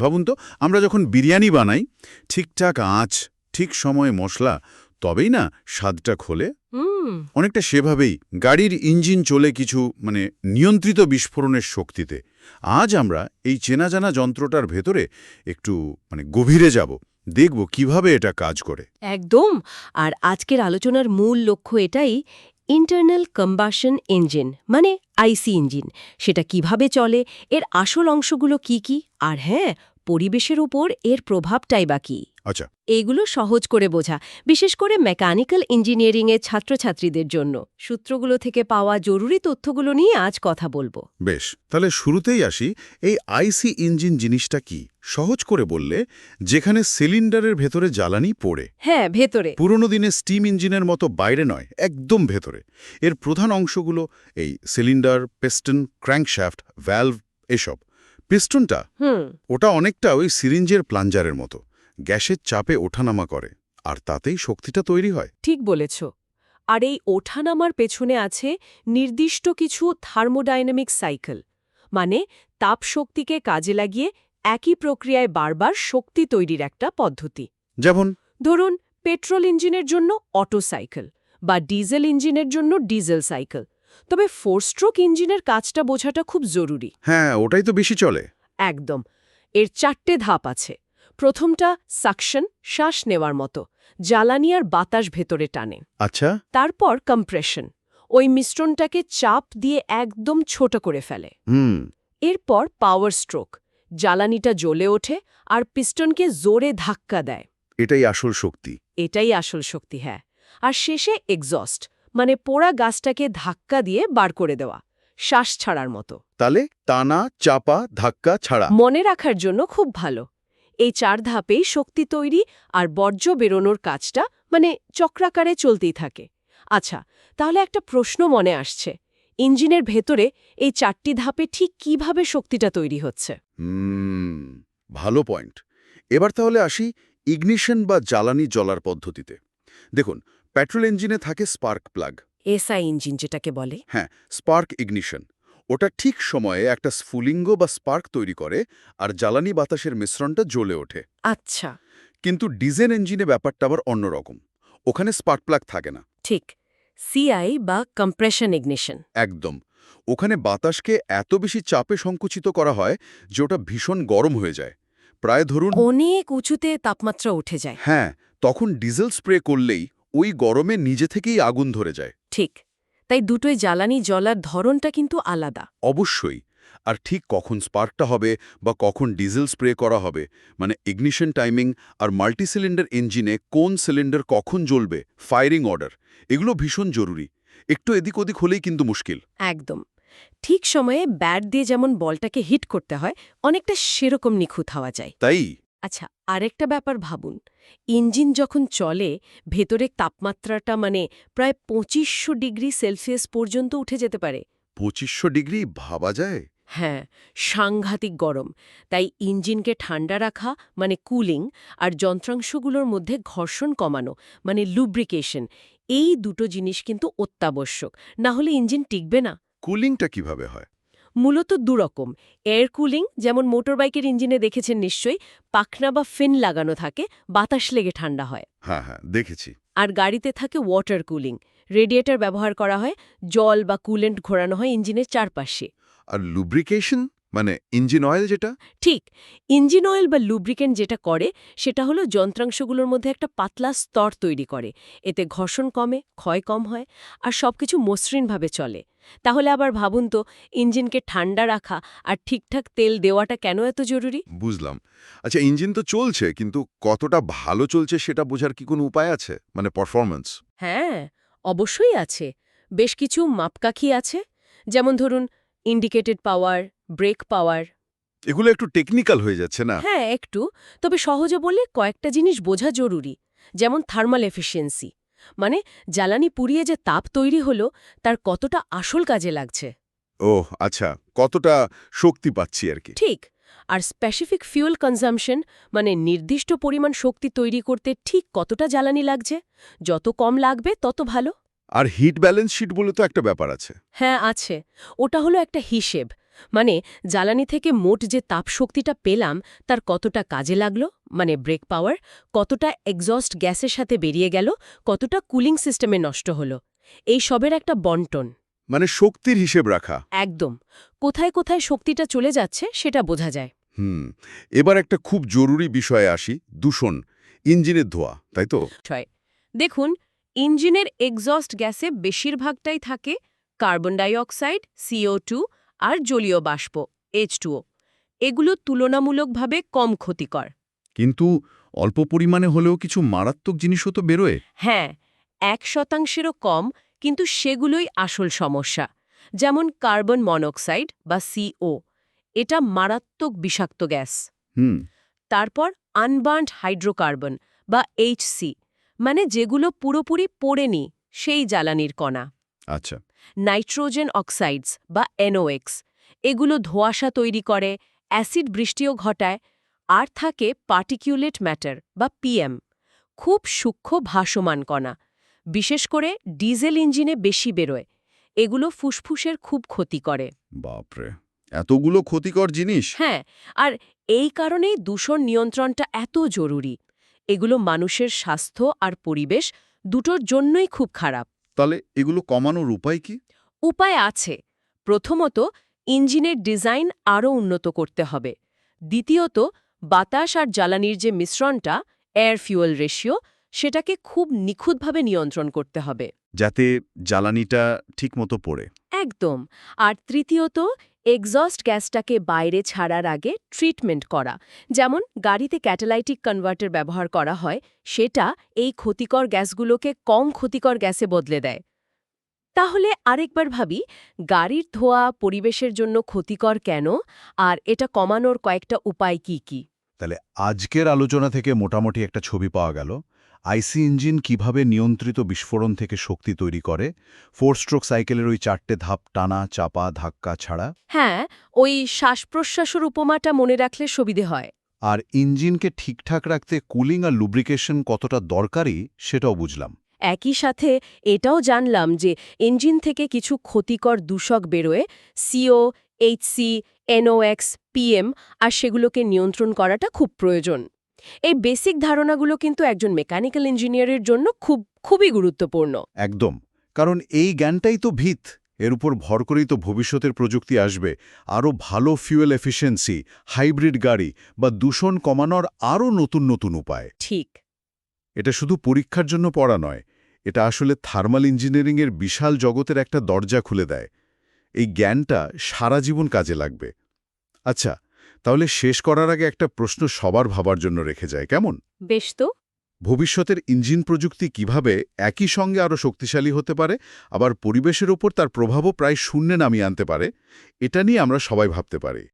ভাবুন তো আমরা যখন বিরিয়ানি বানাই ঠিকঠাক আঁচ ঠিক সময়ে মশলা তবেই না স্বাদটা খোলে। অনেকটা সেভাবেই গাড়ির ইঞ্জিন চলে কিছু মানে নিয়ন্ত্রিত বিস্ফোরণের শক্তিতে। আজ আমরা এই চেনা জানা যন্ত্রটার ভেতরে একটু মানে গভীরে যাব দেখব কীভাবে এটা কাজ করে। একদম। আর আজকের আলোচনার মূল লক্ষ্য এটাই ইন্টারনাল কম্বাসন ইঞ্জিন মানে আইসি ইঞ্জিন সেটা কীভাবে চলে এর আসল অংশগুলো কি কি আর হ্যাঁ পরিবেশের উপর এর প্রভাবটাই বা কী? আচ্ছা। এইগুলো সহজ করে বোঝা বিশেষ করে মেকানিক্যাল ইঞ্জিনিয়ারিংয়ের ছাত্রছাত্রীদের জন্য। সূত্রগুলো থেকে পাওয়া জরুরি তথ্যগুলো নিয়ে আজ কথা বলব। বেশ তাহলে শুরুতেই আসি। এই আইসি ইঞ্জিন জিনিসটা কি? সহজ করে বললে যেখানে সিলিন্ডারের ভেতরে জ্বালানি পড়ে। হ্যাঁ ভেতরে। পুরনো দিনে স্টিম ইঞ্জিনের মতো বাইরে নয় একদম ভেতরে। এর প্রধান অংশগুলো এই সিলিন্ডার পেস্টন ক্র্যাঙ্কশ্যাফট ভ্যালভ এসব। পিস্টনটা? হুম। ওটা অনেকটা ওই সিরিঞ্জের প্লাঞ্জারের মতো। গ্যাসের চাপে ওঠানামা করে আর তাতেই শক্তিটা তৈরি হয়। ঠিক বলেছ। আর এই ওঠানামার পেছনে আছে নির্দিষ্ট কিছু থার্মোডাইনামিক সাইকেল। মানে তাপ শক্তিকে কাজে লাগিয়ে একই প্রক্রিয়ায় বারবার শক্তি তৈরির একটা পদ্ধতি। যেমন? ধরুন পেট্রোল ইঞ্জিনের জন্য অটো সাইকেল বা ডিজেল ইঞ্জিনের জন্য ডিজেল সাইকেল। তবে ফোর স্ট্রোক ইঞ্জিনের কাজটা বোঝাটা খুব জরুরি। হ্যাঁ ওটাই তো বেশি চলে। একদম। এর চারটে ধাপ আছে। প্রথমটা সাকশন শ্বাস নেওয়ার মতো জ্বালানি আর বাতাস ভেতরে টানে। আচ্ছা। তারপর কম্প্রেশন। ওই মিশ্রণটাকে চাপ দিয়ে একদম ছোট করে ফেলে। হুম। এরপর পাওয়ার স্ট্রোক। জ্বালানিটা জ্বলে ওঠে আর পিস্টনকে জোরে ধাক্কা দেয়। এটাই আসল শক্তি। এটাই আসল শক্তি হ্যাঁ। আর শেষে এক্সস্ট। মানে পোড়া গাছটাকে ধাক্কা দিয়ে বার করে দেওয়া শ্বাস ছাড়ার মতো। তাহলে টানা চাপা ধাক্কা ছাড়া। মনে রাখার জন্য খুব ভালো। এই চার ধাপেই শক্তি তৈরি আর বর্জ্য বেরোনোর কাজটা মানে চক্রাকারে চলতেই থাকে। আচ্ছা তাহলে একটা প্রশ্ন মনে আসছে। ইঞ্জিনের ভেতরে এই চারটি ধাপে ঠিক কীভাবে শক্তিটা তৈরি হচ্ছে? ভালো পয়েন্ট। এবার তাহলে আসি ইগনিশন বা জ্বালানি জ্বলার পদ্ধতিতে। দেখুন পেট্রোল ইঞ্জিনে থাকে স্পার্ক প্লাগ। এসআই ইঞ্জিন যেটাকে বলে। হ্যাঁ স্পার্ক ইগনিশন। ওটা ঠিক সময়ে একটা স্ফুলিঙ্গ বা স্পার্ক তৈরি করে আর জ্বালানি বাতাসের মিশ্রণটা জ্বলে ওঠে। আচ্ছা। কিন্তু ডিজেল ইঞ্জিনে ব্যাপারটা আবার অন্যরকম ওখানে স্পার্ক প্লাগ থাকে না। ঠিক। সিআই বা কম্প্রেশন ইগনিশন। একদম। ওখানে বাতাসকে এত বেশি চাপে সংকুচিত করা হয় যে ওটা ভীষণ গরম হয়ে যায়। প্রায় ধরুন অনেক উঁচুতে তাপমাত্রা উঠে যায়। হ্যাঁ তখন ডিজেল স্প্রে করলেই ওই গরমে নিজে থেকেই আগুন ধরে যায়। ঠিক। তাই দুটোই জ্বালানি জলার ধরনটা কিন্তু আলাদা। অবশ্যই। আর ঠিক কখন স্পার্কটা হবে বা কখন ডিজেল স্প্রে করা হবে মানে ইগনিশন টাইমিং আর মাল্টি সিলিন্ডার ইঞ্জিনে কোন সিলিন্ডার কখন জ্বলবে ফায়ারিং অর্ডার এগুলো ভীষণ জরুরি। একটু এদিক ওদিক হলেই কিন্তু মুশকিল। একদম। ঠিক সময়ে ব্যাট দিয়ে যেমন বলটাকে হিট করতে হয় অনেকটা সেরকম নিখুঁত হওয়া যায়। তাই? আচ্ছা আরেকটা ব্যাপার ভাবুন। ইঞ্জিন যখন চলে ভেতরে তাপমাত্রাটা মানে প্রায় পঁচিশশো ডিগ্রি সেলসিয়াস পর্যন্ত উঠে যেতে পারে। পঁচিশশো ডিগ্রি? ভাবা যায়। হ্যাঁ সাংঘাতিক গরম। তাই ইঞ্জিনকে ঠান্ডা রাখা মানে কুলিং আর যন্ত্রাংশগুলোর মধ্যে ঘর্ষণ কমানো মানে লুব্রিকেশন এই দুটো জিনিস কিন্তু অত্যাবশ্যক। না হলে ইঞ্জিন টিকবে না। কুলিংটা কীভাবে হয়? মূলত দুরকম। এয়ার কুলিং যেমন মোটরবাইকের ইঞ্জিনে দেখেছেন নিশ্চয়ই পাখনা বা ফিন লাগানো থাকে বাতাস লেগে ঠান্ডা হয়। হ্যাঁ হ্যাঁ দেখেছি। আর গাড়িতে থাকে ওয়াটার কুলিং রেডিয়েটর ব্যবহার করা হয় জল বা কুলেন্ট ঘোরানো হয় ইঞ্জিনের চারপাশে। আর লুব্রিকেশন মানে ইঞ্জিন অয়েল যেটা? ঠিক ইঞ্জিন অয়েল বা লুব্রিকেন্ট যেটা করে সেটা হলো যন্ত্রাংশগুলোর মধ্যে একটা পাতলা স্তর তৈরি করে। এতে ঘর্ষণ কমে ক্ষয় কম হয় আর সবকিছু মসৃণভাবে চলে। তাহলে আবার ভাবুন তো ইঞ্জিনকে ঠান্ডা রাখা আর ঠিকঠাক তেল দেওয়াটা কেন এত জরুরি? বুঝলাম। আচ্ছা ইঞ্জিন তো চলছে কিন্তু কতটা ভালো চলছে সেটা বোঝার কি কোনো উপায় আছে? মানে পারফরম্যান্স হ্যাঁ অবশ্যই আছে। বেশ কিছু মাপকাঠি আছে যেমন ধরুন ইন্ডিকেটেড পাওয়ার ব্রেক পাওয়ার এগুলো একটু টেকনিক্যাল হয়ে যাচ্ছে না? হ্যাঁ একটু। তবে সহজে বলে কয়েকটা জিনিস বোঝা জরুরি যেমন থার্মাল এফিসিয়েন্সি মানে জ্বালানি পুড়িয়ে যে তাপ তৈরি হলো তার কতটা আসল কাজে লাগছে? ও আচ্ছা কতটা শক্তি পাচ্ছি আর কি? ঠিক আর স্পেসিফিক ফিউল কনজামশন মানে নির্দিষ্ট পরিমাণ শক্তি তৈরি করতে ঠিক কতটা জ্বালানি লাগছে? যত কম লাগবে তত ভালো। আর হিট ব্যালেন্স শিট বলে তো একটা ব্যাপার আছে। হ্যাঁ আছে। ওটা হলো একটা হিসেব। মানে জ্বালানি থেকে মোট যে তাপশক্তিটা পেলাম তার কতটা কাজে লাগল? মানে ব্রেক পাওয়ার কতটা এক্সস্ট গ্যাসের সাথে বেরিয়ে গেল কতটা কুলিং সিস্টেমে নষ্ট হলো? এই সবের একটা বন্টন। মানে শক্তির হিসেব রাখা। একদম। কোথায় কোথায় শক্তিটা চলে যাচ্ছে সেটা বোঝা যায়। হুম। এবার একটা খুব জরুরি বিষয়ে আসি। দূষণ ইঞ্জিনের ধোয়া তাই তো? দেখুন ইঞ্জিনের এক্সস্ট গ্যাসে বেশিরভাগটাই থাকে carbon dioxide C O two আর জলীয় বাষ্প এইচ এগুলো তুলনামূলকভাবে কম ক্ষতিকর। কিন্তু অল্প পরিমাণে হলেও কিছু মারাত্মক জিনিসও তো বেরোয়। হ্যাঁ এক শতাংশেরও কম কিন্তু সেগুলোই আসল সমস্যা যেমন কার্বন মনোক্সাইড বা সিও এটা মারাত্মক বিষাক্ত গ্যাস। হুম। তারপর আনবার্নড হাইড্রোকার্বন বা এইচসি মানে যেগুলো পুরোপুরি পড়েনি সেই জ্বালানির কণা। আচ্ছা। নাইট্রোজেন অক্সাইডস বা এনওএক্স। এগুলো ধোঁয়াশা তৈরি করে অ্যাসিড বৃষ্টিও ঘটায় আর থাকে পার্টিকিউলেট ম্যাটার বা পিএম খুব সূক্ষ্ম ভাসমান কণা। বিশেষ করে ডিজেল ইঞ্জিনে বেশি বেরোয় এগুলো ফুসফুসের খুব ক্ষতি করে। বাপরে এতগুলো ক্ষতিকর জিনিস? হ্যাঁ আর এই কারণেই দূষণ নিয়ন্ত্রণটা এত জরুরি। এগুলো মানুষের স্বাস্থ্য আর পরিবেশ দুটোর জন্যই খুব খারাপ। তাহলে এগুলো কমানোর উপায় কি? উপায় আছে। প্রথমত ইঞ্জিনের ডিজাইন আরও উন্নত করতে হবে। দ্বিতীয়ত বাতাস আর জ্বালানির যে মিশ্রণটা এয়ার ফিউয়েল রেশিও সেটাকে খুব নিখুঁতভাবে নিয়ন্ত্রণ করতে হবে। যাতে জ্বালানিটা ঠিকমতো পড়ে। একদম। আর তৃতীয়ত এক্সস্ট গ্যাসটাকে বাইরে ছাড়ার আগে ট্রিটমেন্ট করা। যেমন, গাড়িতে ক্যাটালাইটিক কনভার্টার ব্যবহার করা হয়, সেটা এই ক্ষতিকর গ্যাসগুলোকে কম ক্ষতিকর গ্যাসে বদলে দেয়। তাহলে আরেকবার ভাবি, গাড়ির ধোয়া পরিবেশের জন্য ক্ষতিকর কেন? আর এটা কমানোর কয়েকটা উপায় কি কি? তাহলে আজকের আলোচনা থেকে মোটামুটি একটা ছবি পাওয়া গেল। আইসি ইঞ্জিন কীভাবে নিয়ন্ত্রিত বিস্ফোরণ থেকে শক্তি তৈরি করে? ফোর স্ট্রোক সাইকেলের ওই চারটে ধাপ টানা চাপা ধাক্কা ছাড়া? হ্যাঁ ওই শ্বাস-প্রশ্বাসের উপমাটা মনে রাখলে সুবিধে হয়। আর ইঞ্জিনকে ঠিকঠাক রাখতে কুলিং আর লুব্রিকেশন কতটা দরকারি সেটাও বুঝলাম। একই সাথে এটাও জানলাম যে ইঞ্জিন থেকে কিছু ক্ষতিকর দূষক বেরোয় সিও এইচসি এনওএক্স পিএম আর সেগুলোকে নিয়ন্ত্রণ করাটা খুব প্রয়োজন। এই বেসিক ধারণাগুলো কিন্তু একজন মেকানিক্যাল ইঞ্জিনিয়ারের জন্য খুব খুবই গুরুত্বপূর্ণ। একদম। কারণ এই জ্ঞানটাই তো ভিত। এর উপর ভর করেই তো ভবিষ্যতের প্রযুক্তি আসবে। আরও ভালো ফিউয়েল এফিসিয়েন্সি হাইব্রিড গাড়ি বা দূষণ কমানোর আরও নতুন নতুন উপায়। ঠিক। এটা শুধু পরীক্ষার জন্য পড়া নয় এটা আসলে থার্মাল ইঞ্জিনিয়ারিংয়ের বিশাল জগতের একটা দরজা খুলে দেয়। এই জ্ঞানটা সারা জীবন কাজে লাগবে। আচ্ছা তাহলে শেষ করার আগে একটা প্রশ্ন সবার ভাবার জন্য রেখে যায় কেমন? বেশ তো। ভবিষ্যতের ইঞ্জিন প্রযুক্তি কীভাবে একই সঙ্গে আরও শক্তিশালী হতে পারে আবার পরিবেশের ওপর তার প্রভাবও প্রায় শূন্যে নামিয়ে আনতে পারে এটা নিয়ে আমরা সবাই ভাবতে পারি।